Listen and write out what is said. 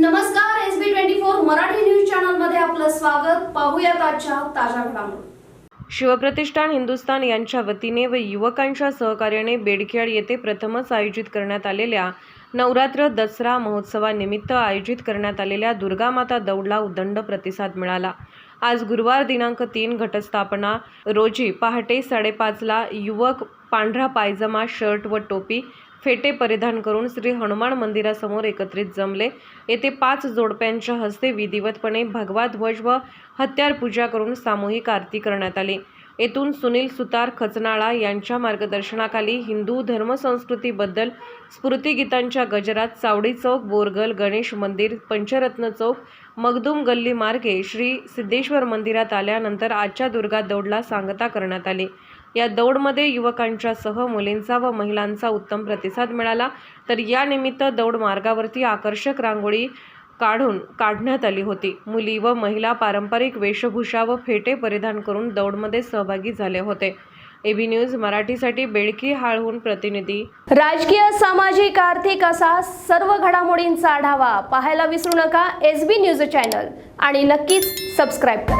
नमस्कार S B twenty four Marathi news चॅनलमध्ये आपलं स्वागत. पाहूया आजच्या ताज्या घडामोडी. शिवप्रतिष्ठान हिंदुस्तान यांच्या वतीने व युवकांच्या सहकार्याने बेडखेड येथे प्रथमच आयोजित करण्यात आलेल्या नवरात्र दसरा महोत्सवानिमित्त आयोजित करण्यात आलेल्या दुर्गामाता दौडला उदंड प्रतिसाद मिळाला. आज गुरुवार दिनांक तीन घटस्थापना रोजी पहाटे साडेपाचला युवक पांढरा पायजमा शर्ट व टोपी फेटे परिधान करून श्री हनुमान मंदिरासमोर एकत्रित जमले. येथे पाच जोडप्यांच्या हस्ते विधिवतपणे भगवा ध्वज व हत्यार पूजा करून सामूहिक आरती करण्यात आली. येथून सुनील सुतार खचनाळा यांच्या मार्गदर्शनाखाली हिंदू धर्मसंस्कृतीबद्दल स्फूर्तिगीतांच्या गजरात चावडी चौक बोरगल गणेश मंदिर पंचरत्न चौक मगदूम गल्ली मार्गे श्री सिद्धेश्वर मंदिरात आल्यानंतर आजच्या दुर्गा दौडला सांगता करण्यात आली. या दौडमध्ये युवकांच्या सह मुलींचा व महिलांचा उत्तम प्रतिसाद मिळाला. तर यानिमित्त दौड मार्गावरती आकर्षक रांगोळी काढून काढण्यात आली होती. मुली व महिला पारंपरिक वेशभूषा व फेटे परिधान करून दौडमध्ये सहभागी झाले होते. एबी न्यूज मराठीसाठी बेळकी हाळहून प्रतिनिधी. राजकीय सामाजिक आर्थिक असा सर्व घडामोडींचा आढावा पाहायला विसरू नका. S B news channel. आणि नक्कीच सबस्क्राईब करा.